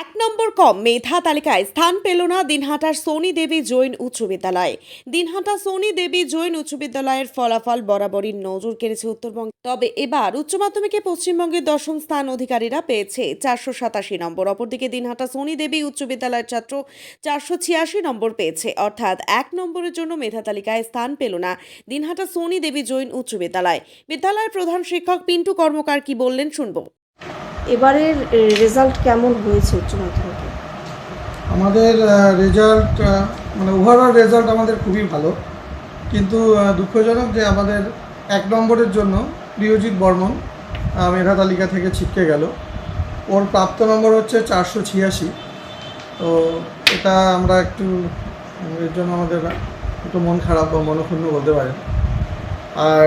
এক নম্বর কম মেধা তালিকায় স্থান পেল না দিনহাটার সোনি দেবী জৈন উচ্চ বিদ্যালয়। দিনহাটা সোনি দেবী জৈন উচ্চ বিদ্যালয়ের ফলাফল বরাবরই নজর কেড়েছে উত্তরবঙ্গ। তবে এবার উচ্চ মাধ্যমিকে পশ্চিমবঙ্গের দশম স্থান অধিকারীরা পেয়েছে চারশো সাতাশি নম্বর। অপরদিকে দিনহাটা সোনি দেবী উচ্চ বিদ্যালয়ের ছাত্র চারশো ছিয়াশি নম্বর পেয়েছে। অর্থাৎ এক নম্বরের জন্য মেধা তালিকায় স্থান পেল না দিনহাটা সোনি দেবী জৈন উচ্চ বিদ্যালয়। বিদ্যালয়ের প্রধান শিক্ষক পিন্টু কর্মকার কি বললেন শুনব। এবারের রেজাল্ট কেমন হয়েছে উচ্চ মাধ্যমিকে? আমাদের রেজাল্ট মানে ওভারঅল রেজাল্ট আমাদের খুবই ভালো। কিন্তু দুঃখজনক যে আমাদের এক নম্বরের জন্য প্রিয়জিৎ বর্মন মেধা তালিকা থেকে ছিটকে গেল। ওর প্রাপ্ত নম্বর হচ্ছে চারশো ছিয়াশি। তো এটা আমরা একটু, এর জন্য আমাদের একটু মন খারাপ বা মনক্ষুণ্ণ বলতে পারেন। আর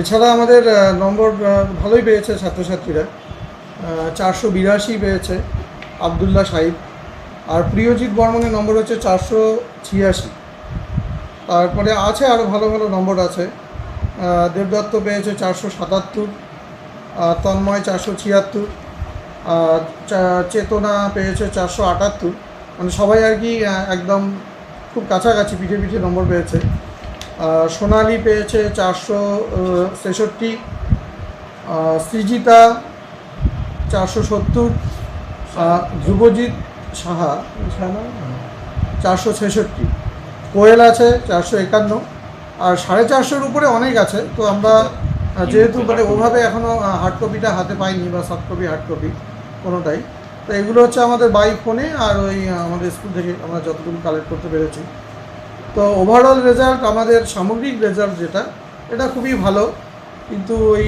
এছাড়া আমাদের নম্বর ভালোই পেয়েছে ছাত্রছাত্রীরা। চারশো বিরাশি পেয়েছে আবদুল্লাহ সাহিব। আর প্রিয়জিৎ বর্মনের নম্বর হচ্ছে চারশো ছিয়াশি। তারপরে আছে আরও ভালো ভালো নম্বর আছে। দেবদত্ত পেয়েছে চারশো সাতাত্তর তন্ময় চারশো ছিয়াত্তর চেতনা পেয়েছে চারশো আটাত্তর। মানে সবাই আর কি একদম খুব কাছাকাছি পিঠে পিঠে নম্বর পেয়েছে। সোনালি পেয়েছে চারশো ছেষট্টি সৃজিতা চারশো সত্তর ধ্রুবজিৎ সাহা, চারশো ছেষট্টি। কোয়েল আছে চারশো একান্ন, আর সাড়ে চারশোর উপরে অনেক আছে, তো আমরা যেহেতু মানে ওভাবে এখনও হার্ড কপিটা হাতে পাইনি বা সফট কপি হার্ড কপি কোনোটাই। তো এগুলো হচ্ছে আমাদের বাই ফোনে আর ওই আমাদের স্কুল থেকে আমরা যতটুকু কালেক্ট করতে পেরেছি। তো ওভারঅল রেজাল্ট আমাদের সামগ্রিক রেজাল্ট যেটা, এটা খুবই ভালো। কিন্তু ওই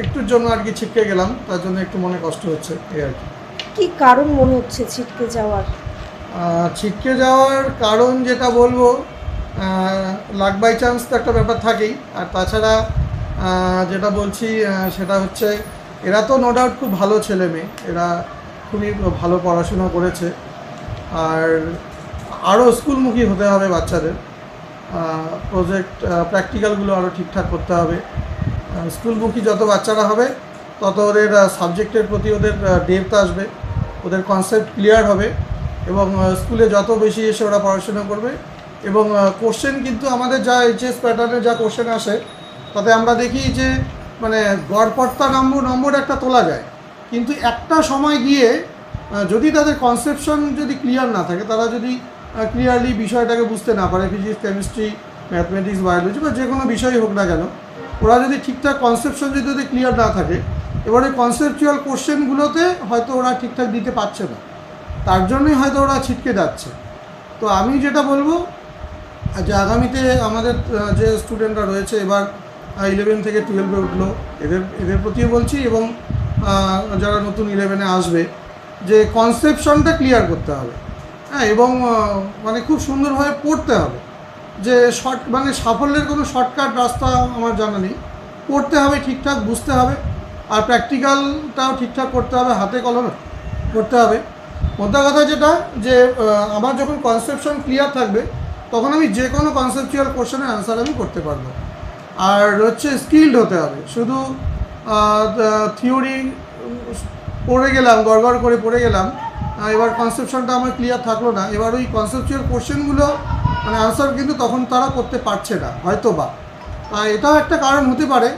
একটুর জন্য আর কি ছিটকে গেলাম তার জন্য একটু মনে কষ্ট হচ্ছে এই আর কি। কি কারণ মনে হচ্ছে ছিটকে যাওয়ার? ছিটকে যাওয়ার কারণ যেটা বলব লাক বাই চান্স তো একটা ব্যাপার থাকেই আর তাছাড়া যেটা বলছি সেটা হচ্ছে এরা তো নো ডাউট খুব ভালো ছেলে মেয়ে এরা খুবই ভালো পড়াশোনা করেছে আর আরও স্কুলমুখী হতে হবে বাচ্চাদের প্রজেক্ট প্র্যাকটিক্যালগুলো আরও ঠিকঠাক করতে হবে স্কুলমুখী যত বাচ্চারা হবে, তত ওদের সাবজেক্টের প্রতি ওদের ডেপথ আসবে, ওদের কনসেপ্ট ক্লিয়ার হবে এবং স্কুলে যত বেশি এসে ওরা পড়াশোনা করবে এবং কোশ্চেন কিন্তু আমাদের যা এইচএস প্যাটার্নে যা কোশ্চেন আসে, তাতে আমরা দেখি যে মানে গড়পর্তা নম্বর নম্বর একটা তোলা যায়। কিন্তু একটা সময় গিয়ে যদি তাদের কনসেপশন যদি ক্লিয়ার না থাকে, তারা যদি ক্লিয়ারলি বিষয়টাকে বুঝতে না পারে ফিজিক্স কেমিস্ট্রি ম্যাথমেটিক্স বায়োলজি বা যে কোনো বিষয়ই হোক না কেন ওরা যদি ঠিকঠাক কনসেপশন যদি ওদের ক্লিয়ার না থাকে, এবারে কনসেপচুয়াল কোশ্চেনগুলোতে হয়তো ওরা ঠিকঠাক দিতে পারছে না। তার জন্যই হয়তো ওরা ছিটকে যাচ্ছে। তো আমি যেটা বলব, যে আগামীতে আমাদের যে স্টুডেন্টরা রয়েছে, এবার ইলেভেন থেকে টুয়েলভে উঠল, এদের এদের প্রতিও বলছি এবং যারা নতুন ইলেভেনে আসবে, যে কনসেপশনটা ক্লিয়ার করতে হবে। হ্যাঁ এবং মানে খুব সুন্দরভাবে পড়তে হবে। যে শর্ট মানে সাফল্যের কোনো শর্টকাট রাস্তা আমার জানা নেই। পড়তে হবে ঠিকঠাক, বুঝতে হবে। আর প্র্যাকটিক্যালটাও ঠিকঠাক করতে হবে, হাতে কলমে করতে হবে। মোদ্দা কথা যেটা, যে আমার যখন কনসেপশন ক্লিয়ার থাকবে, তখন আমি যে কোনো কনসেপচুয়াল কোশ্চেনের অ্যান্সার আমি করতে পারব। আর হচ্ছে স্কিল্ড হতে হবে। শুধু থিওরি পড়ে গেলাম, গড়গড় করে পড়ে গেলাম এবার কনসেপশনটা আমার ক্লিয়ার থাকল না। এবার ওই কনসেপচুয়াল কোশ্চেনগুলো মানে আনসার কিন্তু তখন তারা করতে পারছে না হয়তো বা এটাও একটা কারণ হতে পারে।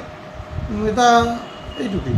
এটা এইটুকুই।